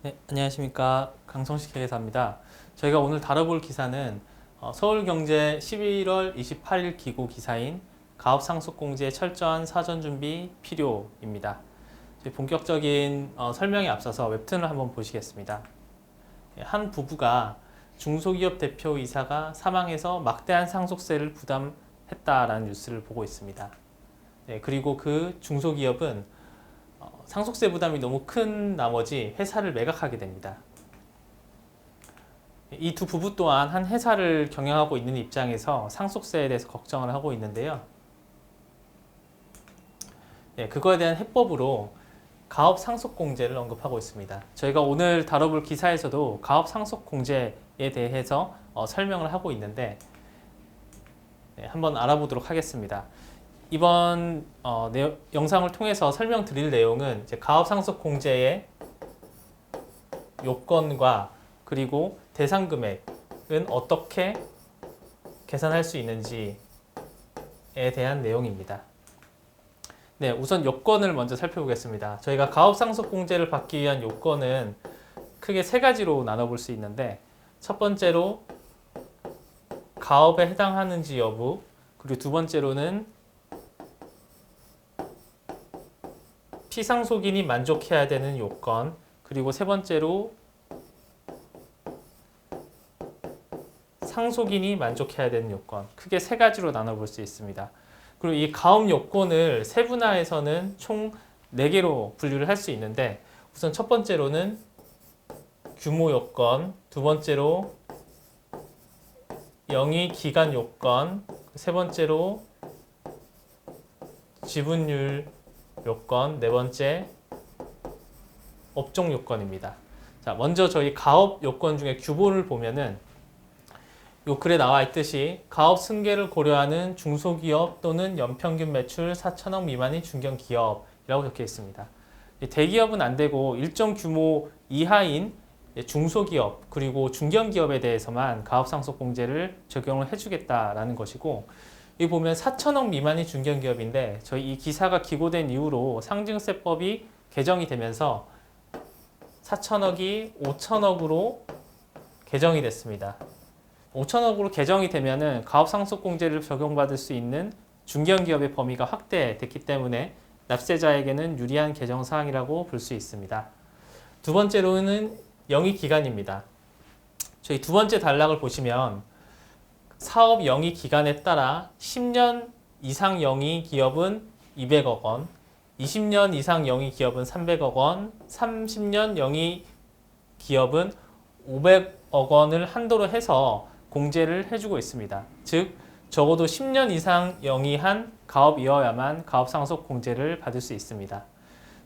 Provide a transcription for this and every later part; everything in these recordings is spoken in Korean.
네, 안녕하십니까 강성식 회계사입니다. 저희가 오늘 다뤄볼 기사는 어, 서울경제 11월 28일 기고 기사인 가업상속공제 철저한 사전 준비 필요입니다. 본격적인 어, 설명에 앞서서 웹툰을 한번 보시겠습니다. 예, 한 부부가 중소기업 대표이사가 사망해서 막대한 상속세를 부담했다라는 뉴스를 보고 있습니다. 네, 그리고 그 중소기업은 어, 상속세 부담이 너무 큰 나머지 회사를 매각하게 됩니다. 이 두 부부 또한 한 회사를 경영하고 있는 입장에서 상속세에 대해서 걱정을 하고 있는데요. 네, 그거에 대한 해법으로 가업 상속 공제를 언급하고 있습니다. 저희가 오늘 다뤄볼 기사에서도 가업 상속 공제에 대해서 어, 설명을 하고 있는데 네, 한번 알아보도록 하겠습니다. 이번 어, 내- 영상을 통해서 설명드릴 내용은 이제 가업 상속 공제의 요건과 그리고 대상 금액은 어떻게 계산할 수 있는지에 대한 내용입니다. 네, 우선 요건을 먼저 살펴보겠습니다. 저희가 가업 상속 공제를 받기 위한 요건은 크게 세 가지로 나눠볼 수 있는데 첫 번째로 가업에 해당하는지 여부 그리고 두 번째로는 피상속인이 만족해야 되는 요건 그리고 세 번째로 상속인이 만족해야 되는 요건 크게 세 가지로 나눠볼 수 있습니다. 그리고 이 가업 요건을 세분화해서는 총 4개로 분류를 할 수 있는데 우선 첫 번째로는 규모 요건, 두 번째로 영위 기간 요건, 세 번째로 지분율 요건, 네 번째 업종 요건입니다. 자, 먼저 저희 가업 요건 중에 규모를 보면은 요 글에 나와 있듯이 가업 승계를 고려하는 중소기업 또는 연평균 매출 4천억 미만인 중견기업이라고 적혀 있습니다. 이 대기업은 안 되고 일정 규모 이하인 중소기업 그리고 중견기업에 대해서만 가업상속공제를 적용을 해주겠다라는 것이고 여기 보면 4천억 미만이 중견기업인데 저희 이 기사가 기고된 이후로 상증세법이 개정이 되면서 4천억이 5천억으로 개정이 됐습니다. 5천억으로 개정이 되면은 가업상속공제를 적용받을 수 있는 중견기업의 범위가 확대됐기 때문에 납세자에게는 유리한 개정 사항이라고 볼 수 있습니다. 두 번째로는 영위 기간입니다. 저희 두 번째 단락을 보시면 사업 영위 기간에 따라 10년 이상 영위 기업은 200억 원, 20년 이상 영위 기업은 300억 원, 30년 영위 기업은 500억 원을 한도로 해서 공제를 해주고 있습니다. 즉 적어도 10년 이상 영위한 가업이어야만 가업상속 공제를 받을 수 있습니다.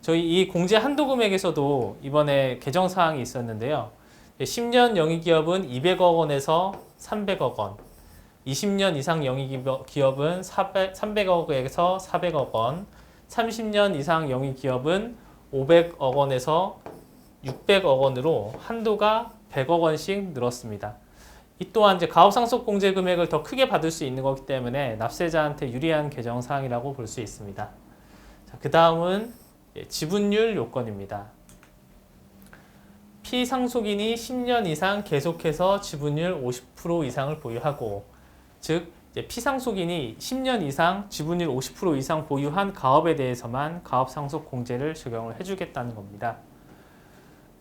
저희 이 공제 한도 금액에서도 이번에 개정 사항이 있었는데요. 10년 영위 기업은 200억 원에서 300억 원, 20년 이상 영위 기업- 기업은 300억에서 400억 원, 30년 이상 영위 기업은 500억 원에서 600억 원으로 한도가 100억 원씩 늘었습니다. 이 또한 이제 가업상속 공제 금액을 더 크게 받을 수 있는 거기 때문에 납세자한테 유리한 개정 사항이라고 볼 수 있습니다. 자, 그 다음은 예, 지분율 요건입니다. 피상속인이 10년 이상 계속해서 지분율 50% 이상을 보유하고 즉 피상속인이 10년 이상 지분율 50% 이상 보유한 가업에 대해서만 가업상속 공제를 적용을 해주겠다는 겁니다.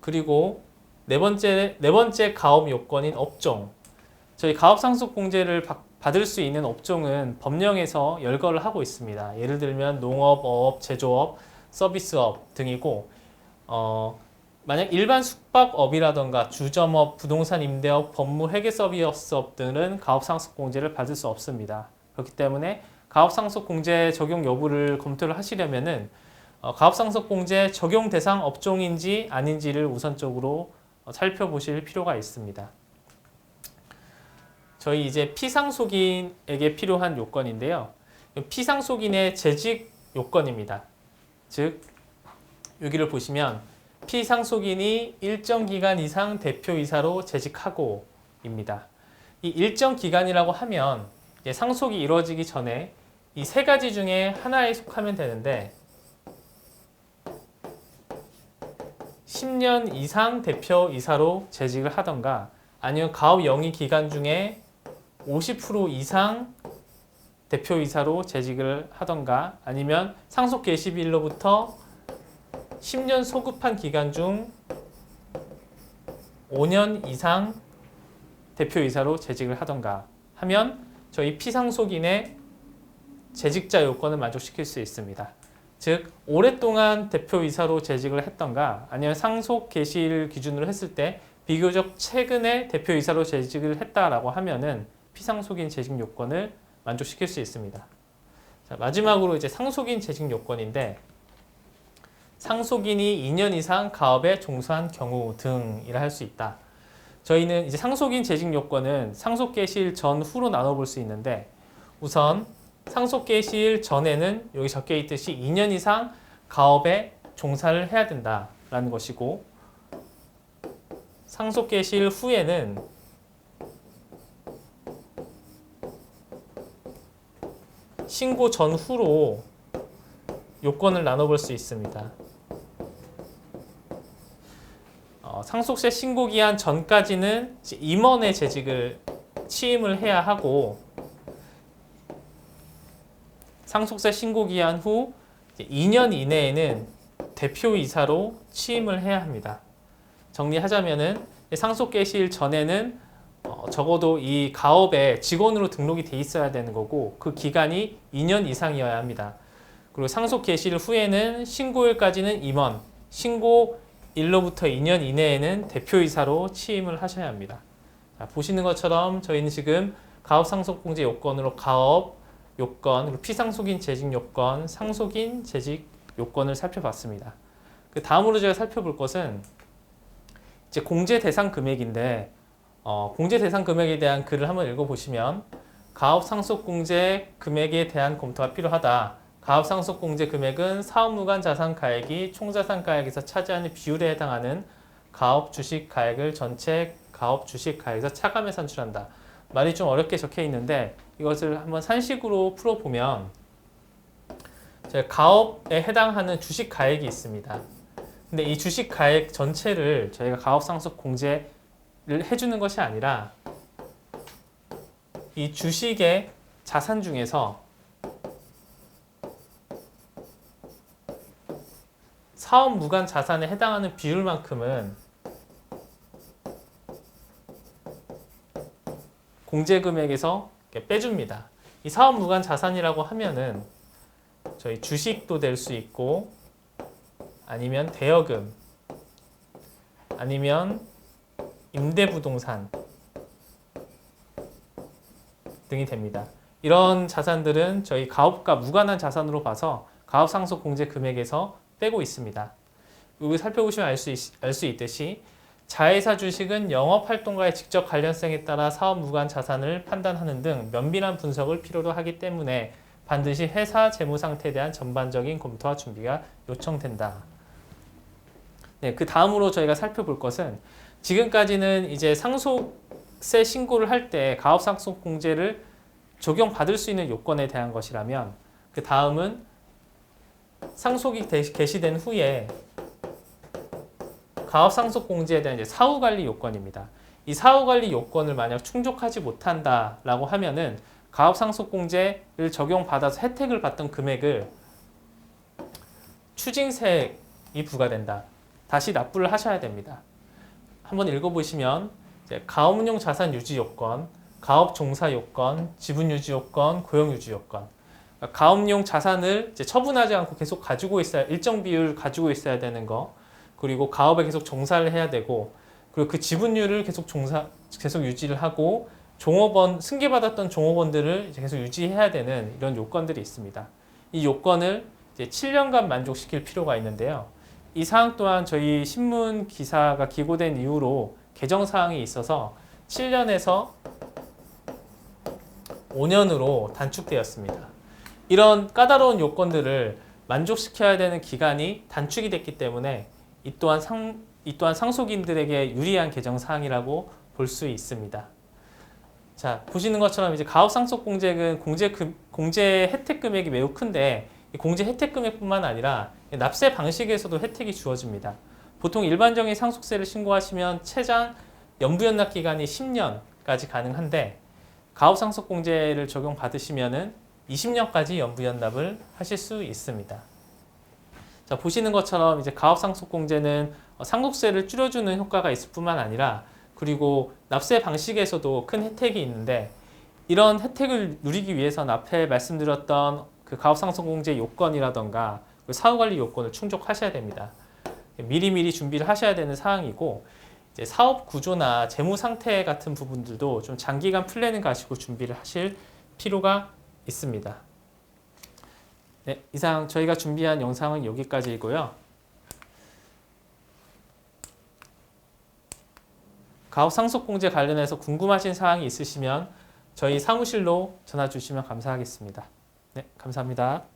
그리고 네 번째 네 번째 가업 요건인 업종. 저희 가업상속 공제를 받- 받을 수 있는 업종은 법령에서 열거를 하고 있습니다. 예를 들면 농업, 어업, 제조업, 서비스업 등이고 어, 만약 일반 숙박업이라던가 주점업, 부동산 임대업, 법무 회계 서비스업 등은 가업상속 공제를 받을 수 없습니다. 그렇기 때문에 가업상속 공제 적용 여부를 검토를 하시려면은 어, 가업상속 공제 적용 대상 업종인지 아닌지를 우선적으로 어, 살펴보실 필요가 있습니다. 저희 이제 피상속인에게 필요한 요건인데요. 피상속인의 재직 요건입니다. 즉 여기를 보시면 피상속인이 일정 기간 이상 대표이사로 재직하고 입니다. 이 일정 기간이라고 하면 상속이 이루어지기 전에 이 세 가지 중에 하나에 속하면 되는데 10년 이상 대표 이사로 재직을 하던가 아니면 가업 영위 기간 중에 50% 이상 대표 이사로 재직을 하던가 아니면 상속 개시일로부터 10년 소급한 기간 중 5년 이상 대표 이사로 재직을 하던가 하면 저희 피상속인의 재직자 요건을 만족시킬 수 있습니다. 즉 오랫동안 대표이사로 재직을 했던가 아니면 상속 개시일 기준으로 했을 때 비교적 최근에 대표이사로 재직을 했다라고 하면은 피상속인 재직 요건을 만족시킬 수 있습니다. 자, 마지막으로 이제 상속인 재직 요건인데 상속인이 2년 이상 가업에 종사한 경우 등이라 할 수 있다. 저희는 이제 상속인 재직 요건은 상속 개시일 전후로 나눠 볼 수 있는데 우선 상속 개시일 전에는 여기 적혀 있듯이 2년 이상 가업에 종사를 해야 된다라는 것이고 상속 개시일 후에는 신고 전후로 요건을 나눠볼 수 있습니다. 어, 상속세 신고 기한 전까지는 임원의 재직을 취임을 해야 하고 상속세 신고 기한 후 이제 2년 이내에는 대표이사로 취임을 해야 합니다. 정리하자면은 상속 개시일 전에는 어, 적어도 이 가업에 직원으로 등록이 돼 있어야 되는 거고 그 기간이 2년 이상이어야 합니다. 그리고 상속 개시일 후에는 신고일까지는 임원, 신고 일로부터 2년 이내에는 대표이사로 취임을 하셔야 합니다. 자, 보시는 것처럼 저희는 지금 가업 상속 공제 요건으로 가업 요건, 피상속인 재직 요건, 상속인 재직 요건을 살펴봤습니다. 그 다음으로 제가 살펴볼 것은 이제 공제 대상 금액인데 어, 공제 대상 금액에 대한 글을 한번 읽어보시면 가업 상속 공제 금액에 대한 검토가 필요하다. 가업 상속 공제 금액은 사업무관 자산 가액이 총자산 가액에서 차지하는 비율에 해당하는 가업 주식 가액을 전체 가업 주식 가액에서 차감해 산출한다. 말이 좀 어렵게 적혀 있는데 이것을 한번 산식으로 풀어보면 가업에 해당하는 주식 가액이 있습니다. 근데 이 주식 가액 전체를 저희가 가업 상속 공제를 해주는 것이 아니라 이 주식의 자산 중에서 사업 무관 자산에 해당하는 비율만큼은 공제 금액에서 빼줍니다. 이 사업 무관 자산이라고 하면은 저희 주식도 될 수 있고 아니면 대여금 아니면 임대 부동산 등이 됩니다. 이런 자산들은 저희 가업과 무관한 자산으로 봐서 가업상속 공제 금액에서 빼고 있습니다. 여기 살펴보시면 알 수 알 수 있듯이 자회사 주식은 영업 활동과의 직접 관련성에 따라 사업 무관 자산을 판단하는 등 면밀한 분석을 필요로 하기 때문에 반드시 회사 재무 상태에 대한 전반적인 검토와 준비가 요청된다. 네, 그 다음으로 저희가 살펴볼 것은 지금까지는 이제 상속세 신고를 할 때 가업상속 공제를 적용받을 수 있는 요건에 대한 것이라면 그 다음은 상속이 개시된 후에 가업상속 공제에 대한 이제 사후관리 요건입니다. 이 사후관리 요건을 만약 충족하지 못한다라고 하면은 가업상속 공제를 적용받아서 혜택을 받던 금액을 추징세이 부과된다. 다시 납부를 하셔야 됩니다. 한번 읽어보시면 가업용 자산 유지 요건, 가업 종사 요건, 지분 유지 요건, 고용 유지 요건. 가업용 자산을 이제 처분하지 않고 계속 가지고 있어야 일정 비율 가지고 있어야 되는 거. 그리고 가업에 계속 종사를 해야 되고 그리고 그 지분율을 계속 종사 계속 유지를 하고 종업원 승계받았던 종업원들을 계속 유지해야 되는 이런 요건들이 있습니다. 이 요건을 이제 7년간 만족시킬 필요가 있는데요. 이 사항 또한 저희 신문 기사가 기고된 이후로 개정 사항이 있어서 7년에서 5년으로 단축되었습니다. 이런 까다로운 요건들을 만족시켜야 되는 기간이 단축이 됐기 때문에 이 또한 상, 이 또한 상속인들에게 유리한 개정 사항이라고 볼 수 있습니다. 자, 보시는 것처럼 이제 가업 상속 공제는 공제 금, 공제 혜택 금액이 매우 큰데 이 공제 혜택 금액뿐만 아니라 납세 방식에서도 혜택이 주어집니다. 보통 일반적인 상속세를 신고하시면 최장 연부연납 기간이 10년까지 가능한데 가업상속공제를 적용받으시면은 20년까지 연부연납을 하실 수 있습니다. 자, 보시는 것처럼 이제 가업상속공제는 어, 상속세를 줄여주는 효과가 있을 뿐만 아니라 그리고 납세 방식에서도 큰 혜택이 있는데 이런 혜택을 누리기 위해서는 앞에 말씀드렸던 그 가업상속공제 요건이라던가 그 사후관리 요건을 충족하셔야 됩니다. 미리미리 준비를 하셔야 되는 사항이고 사업 구조나 재무 상태 같은 부분들도 좀 장기간 플랜을 가지고 준비를 하실 필요가 있습니다. 네, 이상 저희가 준비한 영상은 여기까지이고요. 가업 상속공제 관련해서 궁금하신 사항이 있으시면 저희 사무실로 전화 주시면 감사하겠습니다. 네, 감사합니다.